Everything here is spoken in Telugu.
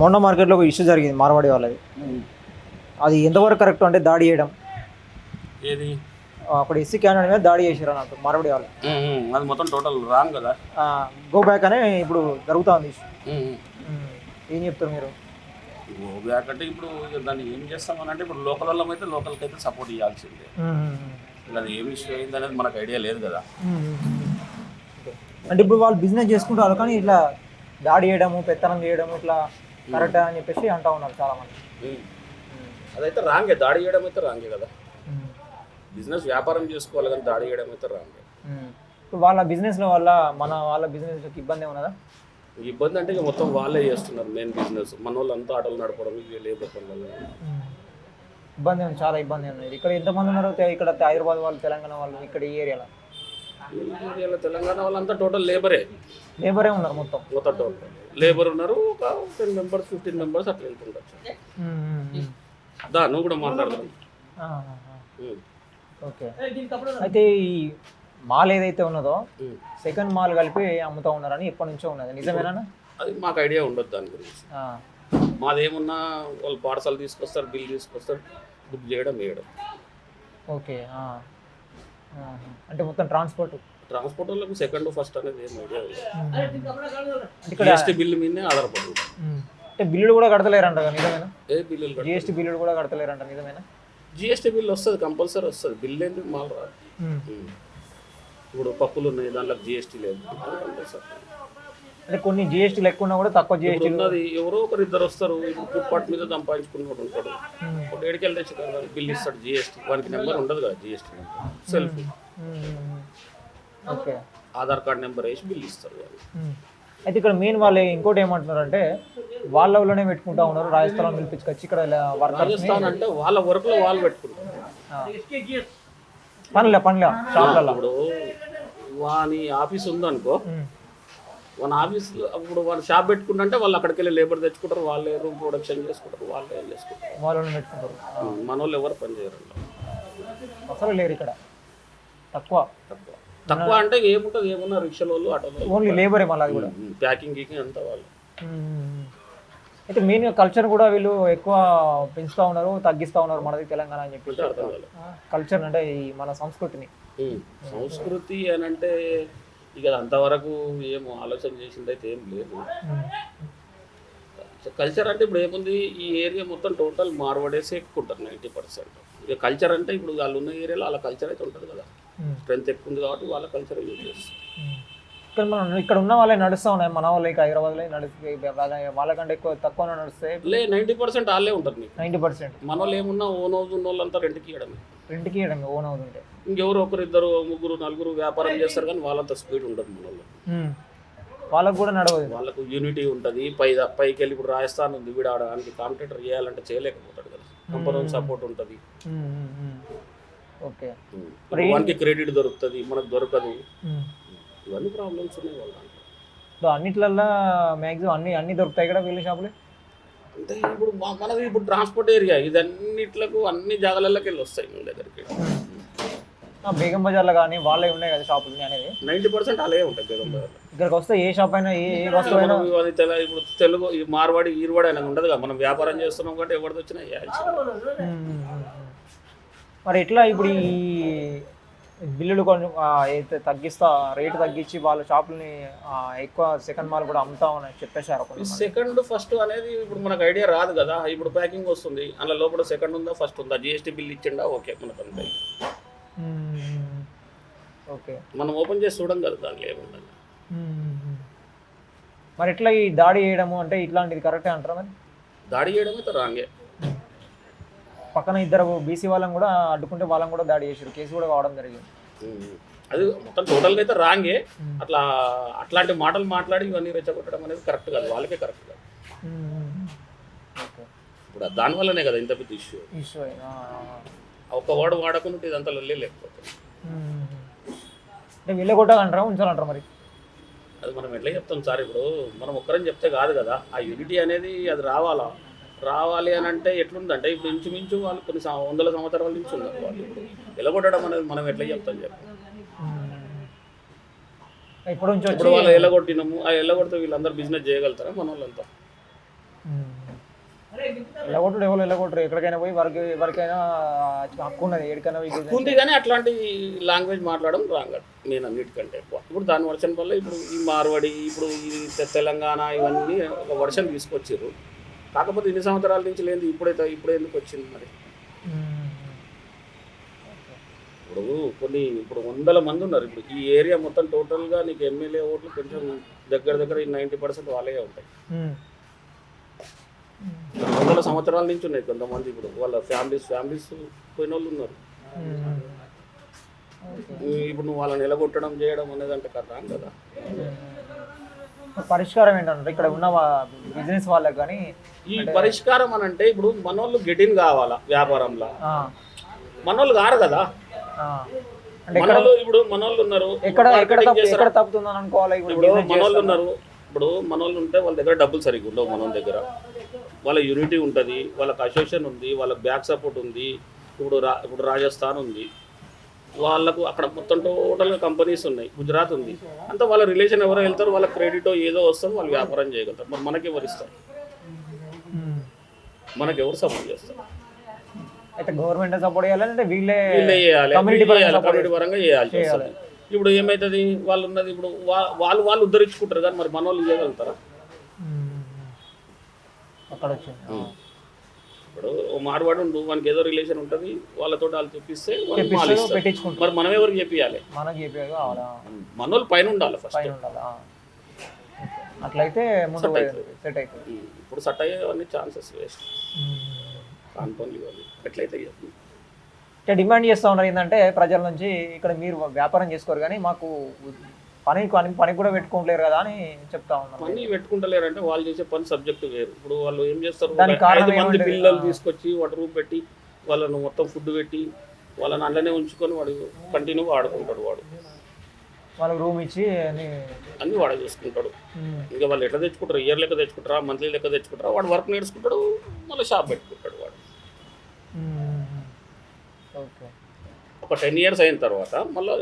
మొండ మార్కెట్లో ఒక ఇష్యూ జరిగింది మార్వాడి వాళ్ళది. అది ఎంతవరకు కరెక్ట్ అంటే దాడి చేయడం. ఏది? అక్కడ ఎస్సీ క్యాండిడేట్ మీద దాడి చేశారు అన్నట్టు మార్వాడి వాళ్ళు. అది మొత్తం టోటల్ రాంగ్ కదా? గో బ్యాక్ అనే ఇప్పుడు జరుగుతూ ఉంది. ఏం చెప్తారు మీరు? గో బ్యాక్ అంటే ఇప్పుడు దాన్ని ఏం చేస్తామని అంటే ఇప్పుడు లోకల్ వాళ్ళం అయితే లోకల్కి అయితే సపోర్ట్ ఇవ్వాల్సిందే ఇలా అది ఏం ఇష్యూ అయింది అనేది మనకు ఐడియా లేదు కదా. అంటే ఇప్పుడు వాళ్ళు బిజినెస్ చేసుకుంటారు కానీ ఇట్లా దాడి చేయడము పెత్తనం చేయడము ఇట్లా కరెక్ట్ అని చెప్పేసి అంటా ఉన్నారు చాలా మంది. అదైతే రాంగే దాడి చేయడం అయితే రాంగే కదా. బిజినెస్ వ్యాపారం చేసుకోవాలి కానీ దాడి చేయడం అయితే రాంగే. ఇప్పుడు వాళ్ళ బిజినెస్ల వల్ల మన వాళ్ళ బిజినెస్కి ఇబ్బంది ఉన్నదా ఇబ్బంది అంటే ఇక మొత్తం వాళ్ళే చేస్తున్నారు మెయిన్ బిజినెస్. మన వాళ్ళంతా ఆటోలు నడపడం ఇవి లేబర్ పనులు ఇబ్బంది ఉంది చాలా ఇబ్బంది ఉన్నది ఇక్కడ ఎంతమంది ఉన్నారో ఇక్కడ హైదరాబాద్ వాళ్ళు తెలంగాణ వాళ్ళు ఇక్కడ ఈ ఏరియాలో? ఏరియాలో తెలంగాణ వాళ్ళంతా టోటల్ లేబరే. లేబరే ఉన్నారు మొత్తం. మొత్తం టోటల్. లేబర్ ఉన్నారు ఒక టెన్ మెంబర్స్ ఫిఫ్టీన్ మెంబర్స్ అట్లా వెళ్తుండొచ్చు దా నువ్వు కూడా మాట్లాడదాం. ఓకే. అయితే ఈ మాల్ ఏదైతే ఉన్నదో. సెకండ్ మాల్ కలిపి అమ్ముతా ఉన్నారని ఎప్పటి నుంచో ఉన్నది. నిజమేనా అది మాకు ఐడియా ఉండదు దాని గురించి. మాదేమున్నా వాళ్ళు పార్సల్ తీసుకొస్తారు బిల్ తీసుకొస్తారు బుక్ చేయడం వేయడం. ఓకే. అంటే మొత్తం ట్రాన్స్పోర్ట్ ట్రాన్స్పోర్ట్ వాళ్ళకి సెకండ్ ఫస్ట్ అనేది ఏం ఐడియా జిఎస్టీ బిల్లు మీదనే ఆధారపడి. అంటే బిల్లులు కూడా కడతలేరంట నిజమేనా? ఏ బిల్లులు జిఎస్టీ బిల్లులు కూడా కడతలేరంట నిజమేనా? జిఎస్టీ బిల్ వస్తుంది కంపల్సరీ వస్తుంది. బిల్ ఏంటి మాల్. ఇప్పుడు పప్పులు ఉన్నాయి దాంట్లో జిఎస్టీ లేదు. కంపల్సరీ అంటే కొన్ని జిఎస్టీలు ఎక్కువ ఉన్నా కూడా తక్కువ జిఎస్టీ ఉన్నది ఎవరో ఒకరు ఇద్దరు వస్తారు ఇప్పుడు ఫుట్పాత్ మీద సంపాదించుకున్నవాడు ఉంటాడు. ఒక ఏడుకెళ్ళి తెచ్చి కదా బిల్ ఇస్తాడు జిఎస్టీ వానికి నెంబర్ ఉండదు కదా GST number self. Okay. Aadhaar card number వేసి బిల్ ఇస్తారు. అయితే ఇక్కడ మెయిన్ వాళ్ళు ఇంకోటి ఏమంటున్నారు అంటే వాళ్ళ ఊళ్ళోనే పెట్టుకుంటా ఉన్నారు రాజస్థాన్ పిలిపించుకొచ్చి ఇక్కడ రాజస్థాన్ అంటే వాళ్ళ వర్క్లో వాళ్ళు పెట్టుకుంటారు. పనులే పనులే షాప్లలో ఇప్పుడు వాని ఆఫీస్ ఉందనుకో. మన ఆఫీస్ ఇప్పుడు వాళ్ళు షాప్ పెట్టుకుంటే వాళ్ళు అక్కడికి వెళ్ళి లేబర్ తెచ్చుకుంటారు వాళ్ళే రూమ్ ప్రొడక్షన్ చేసుకుంటారు వాళ్ళే చేసుకుంటారు. వాళ్ళని పెట్టుకుంటారు. మన వాళ్ళు ఎవరు పని చేయరు. అసలు లేరు ఇక్కడ. తక్కువ. తక్కువ. తక్కువ అంటే ఏముంటుంది? ఏమున్నా రిక్షా వాళ్ళు ఆటోలో ఓన్లీ లేబరే మళ్ళీ కూడా. ప్యాకింగ్ గీకింగ్ అంతా వాళ్ళు. అయితే మెయిన్ కల్చర్ కూడా వీళ్ళు ఎక్కువ పెంచుతా ఉన్నారు తగ్గిస్తా ఉన్నారు మనది తెలంగాణ అని చెప్పి కల్చర్ అంటే ఈ మన సంస్కృతిని. సంస్కృతి అని అంటే ఇక అంతవరకు ఏం ఆలోచన చేసింది అయితే ఏం లేదు. కల్చర్ అంటే ఇప్పుడు ఏముంది? ఈ ఏరియా మొత్తం టోటల్ మార్వడేసే ఎక్కువ ఉంటారు నైంటీ పర్సెంట్ ఇక కల్చర్ అంటే ఇప్పుడు వాళ్ళు ఉన్న ఏరియాలో వాళ్ళ కల్చర్ అయితే ఉంటుంది కదా. స్ట్రెంత్ ఎక్కువ ఉంది కాబట్టి వాళ్ళ కల్చర్ యూజ్ చేస్తారు. ఇక్కడ మనం ఇక్కడ ఉన్న వాళ్ళే నడుస్తూ ఉన్నాయి. మన వాళ్ళే ఇక హైదరాబాద్లో నడుస్తాయి వాళ్ళకంటే ఎక్కువ తక్కువ నడుస్తాయి లే నైంటీ పర్సెంట్ వాళ్ళే ఉంటారు నీకు. నైంటీ పర్సెంట్ మన వాళ్ళు ఏమున్నా ఓన్ హౌస్ ఉన్న వాళ్ళంతా రెంట్కి ఇవ్వడమే. రెంట్కి ఇవ్వడం ఓన్ అవుతుంటే ఇంకెవరు ఒకరు ఇద్దరు ముగ్గురు నలుగురు వ్యాపారం చేస్తారు కానీ వాళ్ళంత స్పీడ్ ఉండదు మన వాళ్ళు. వాళ్ళకు కూడా నడవదు. వాళ్ళకు యూనిటీ ఉంటుంది. పై పైకి వెళ్ళి ఇప్పుడు రాజస్థాన్ ఉంది. వీడు ఆడడానికి కాంపిటేటర్ చేయాలంటే చేయలేకపోతాడు కదా. కంపెనీ సపోర్ట్ ఉంటుంది. ఓకే. వానికి క్రెడిట్ దొరుకుతుంది మనకు దొరకదు. ఇవన్నీ ప్రాబ్లమ్స్ ఉన్నాయి వాళ్ళ దాంట్లో. సో అన్నిట్లల్లో మ్యాక్సిమం అన్ని అన్ని దొరుకుతాయి కదా వీళ్ళ షాపులు అంటే ఇప్పుడు మనది ఇప్పుడు ట్రాన్స్పోర్ట్ ఏరియా ఇదన్నిట్లకు అన్ని జాగాలలోకి వెళ్ళి వస్తాయి మన దగ్గరికి బేగం బజార్లో కానీ వాళ్ళే ఉన్నాయి కదా షాపులు అనేది నైంటీ పర్సెంట్ అలాగే ఉంటాయి బేగం బజార్లో. ఇక్కడికి వస్తే ఏ షాప్ అయినా ఏ వస్తువు అయినా ఇప్పుడు తెలుగు ఈ మార్వాడి ఈరువాడి అనేది ఉండదు కదా మనం వ్యాపారం చేస్తున్నాం కాబట్టి ఎవరిది వచ్చినా. మరి ఎట్లా ఇప్పుడు ఈ బిల్లులు కొంచెం అయితే తగ్గిస్తా రేటు తగ్గించి వాళ్ళ షాపుల్ని ఎక్కువ సెకండ్ మాల్ కూడా అమ్ముతామని చెప్పేశారు సెకండ్ ఫస్ట్ అనేది ఇప్పుడు మనకు ఐడియా రాదు కదా. ఇప్పుడు ప్యాకింగ్ వస్తుంది. అందులో లోపల సెకండ్ ఉందా ఫస్ట్ ఉందా? జిఎస్టీ బిల్ ఇచ్చిండా? ఓకే మనకు అంతే. ఓకే. మనం ఓపెన్ చేసి చూడం కదా దాంట్లో ఏముందని. మరి ఎట్లా ఈ దాడి చేయడము అంటే ఇట్లాంటిది కరెక్టే అంటారా మరి? దాడి చేయడం అయితే రాంగే. పక్కన ఇద్దరు బీసీ వాళ్ళని కూడా అడ్డుకుంటే వాళ్ళని కూడా దాడి చేశారు కేసు కూడా కావడం జరిగింది. అది మొత్తం టోటల్గా అయితే రాంగే అట్లా అట్లాంటి మాటలు మాట్లాడి ఇవన్నీ రెచ్చగొట్టడం అనేది కరెక్ట్ కాదు. వాళ్ళకే కరెక్ట్ కాదు. ఓకే. ఇప్పుడు దానివల్లనే కదా ఇంత పెద్ద ఇష్యూ ఇష్యూ అయినా ఒక్క వాడు వాడకుండా ఇదంతా లొల్లి లేకపోతే. అంటే ఉంచాలంటారా మరి? అది మనం ఎట్లా చెప్తాం సార్? ఇప్పుడు మనం ఒక్కరం చెప్తే కాదు కదా. ఆ యూనిటీ అనేది అది రావాలా? రావాలి అని అంటే ఎట్లుందంటే ఇప్పుడు ఇంచుమించు వాళ్ళు కొన్ని వందల సంవత్సరాల నుంచి ఉన్నారు వాళ్ళు ఇప్పుడు. ఎలగొట్టడం అనేది మనం ఎట్లా చెప్తాం చెప్పి. ఇప్పుడు ఇప్పుడు వాళ్ళు ఎలగొట్టినాము ఆ ఎలగొడితే వీళ్ళందరూ బిజినెస్ చేయగలుగుతారా? మన వాళ్ళంతా. ఎల్లగొట్టుడు ఎవరు ఎల్లగొట్టరు. ఎక్కడికైనా పోయి వరకు ఎవరికైనా హక్కు ఉన్నది. ఎక్కడికైనా business ఉంది కానీ అట్లాంటి లాంగ్వేజ్ మాట్లాడడం రాంగ్ నేను అన్నిటికంటే ఎక్కువ. ఇప్పుడు దాని వర్షన్ వల్ల ఇప్పుడు ఈ మార్వాడి ఇప్పుడు ఈ తెలంగాణ ఇవన్నీ ఒక వర్షన్ తీసుకొచ్చారు కాకపోతే ఇన్ని సంవత్సరాల నుంచి లేదు ఇప్పుడైతే ఇప్పుడే ఎందుకు వచ్చింది మరి. ఇప్పుడు కొన్ని ఇప్పుడు వందల మంది ఉన్నారు ఇప్పుడు ఈ ఏరియా మొత్తం టోటల్గా నీకు ఎమ్మెల్యే ఓట్లు కొంచెం దగ్గర దగ్గర నైంటీ పర్సెంట్ వాళ్ళే ఉంటాయి. వందల సంవత్సరాల నుంచి ఉన్నాయి కొంతమంది ఇప్పుడు వాళ్ళ ఫ్యామిలీస్ ఫ్యామిలీస్ పోయిన వాళ్ళు ఉన్నారు. ఇప్పుడు నువ్వు వాళ్ళని నిలగొట్టడం చేయడం అనేది అంటే కదా కదా పరిష్కారం ఏంటంటే ఇక్కడ ఉన్న బిజినెస్ వాళ్ళకి కానీ ఈ పరిష్కారం అని అంటే ఇప్పుడు మనోళ్ళు గెటిన్ కావాలా వ్యాపారంలో? మనోళ్ళు కారు కదా? మనోళ్ళు ఇప్పుడు మనోళ్ళు ఉన్నారు. ఎక్కడ ఎక్కడ. ఎక్కడ తప్పుతుందని అనుకోవాలి ఇప్పుడు మనోళ్ళు ఉన్నారు. ఇప్పుడు మనోళ్ళు ఉంటే వాళ్ళ దగ్గర డబ్బులు సరిగ్గా ఉండవు మన దగ్గర. వాళ్ళ యూనిటీ ఉంటుంది వాళ్ళకి అసోసియేషన్ ఉంది వాళ్ళకి బ్యాక్ సపోర్ట్ ఉంది. ఇప్పుడు రా ఇప్పుడు రాజస్థాన్ ఉంది. వాళ్ళకు అక్కడ మొత్తం టోటల్గా కంపెనీస్ ఉన్నాయి. గుజరాత్ ఉంది. అంతా వాళ్ళ రిలేషన్ ఎవరో వెళ్తారు వాళ్ళ క్రెడిట్ ఏదో వస్తుంది వాళ్ళు వ్యాపారం చేయగలుగుతారు. మరి మనకి ఎవరు ఇస్తారు. మనకి ఎవరు సపోర్ట్ చేస్తారు? అయితే గవర్నమెంట్ సపోర్ట్ చేయాలి అంటే వీళ్ళే వీళ్ళే చేయాలి. కమ్యూనిటీ పరంగా చేయాలి ఇప్పుడు ఏమవుతుంది వాళ్ళు ఉన్నది ఇప్పుడు వాళ్ళు వాళ్ళు ఉద్ధరించుకుంటారు కానీ మరి మన వాళ్ళు చేయగలుగుతారా. అక్కడ. ఇప్పుడు మార్వాడు ఉండు వానికి ఏదో రిలేషన్ ఉంటుంది వాళ్ళతో వాళ్ళు చెప్పిస్తే మరి మనం ఎవరికి చెప్పియాలి? మనకి చెప్పేది కావాలా? మన వాళ్ళు పైన ఉండాలి ఫస్ట్. అట్లయితే. సెట్ అవుతుంది ఇప్పుడు సట్ అయ్యేవన్నీ ఛాన్సెస్ వేస్ట్ కాని పనులు ఇవన్నీ ఎట్లయితే డిమాండ్ చేస్తూ ఉన్నారు ఏంటంటే ప్రజల నుంచి ఇక్కడ మీరు వ్యాపారం చేసుకోరు కానీ మాకు పని పని పని కూడా పెట్టుకోలేరు కదా అని చెప్తా ఉన్నారు పని పెట్టుకుంటలేరంటే వాళ్ళు చేసే పని సబ్జెక్ట్ వేరు. ఇప్పుడు వాళ్ళు ఏం చేస్తారు? ఐదు మంది? పిల్లలు. తీసుకొచ్చి వాటి రూమ్ పెట్టి వాళ్ళను మొత్తం ఫుడ్ పెట్టి వాళ్ళని అందులోనే ఉంచుకొని వాడు కంటిన్యూగా ఆడుకుంటాడు వాడు. వాళ్ళకి రూమ్ ఇచ్చి అని అన్ని వాడే చూసుకుంటాడు ఇంకా వాళ్ళు ఎట్లా తెచ్చుకుంటారు? ఇయర్ లెక్క తెచ్చుకుంటారా? మంత్లీ లెక్క తెచ్చుకుంటారా? వాడు వర్క్ నేర్చుకుంటాడు మళ్ళీ షాప్ పెట్టుకుంటాడు వాడు. ఓకే. ఒక టెన్ ఇయర్స్ అయిన తర్వాత మళ్ళీ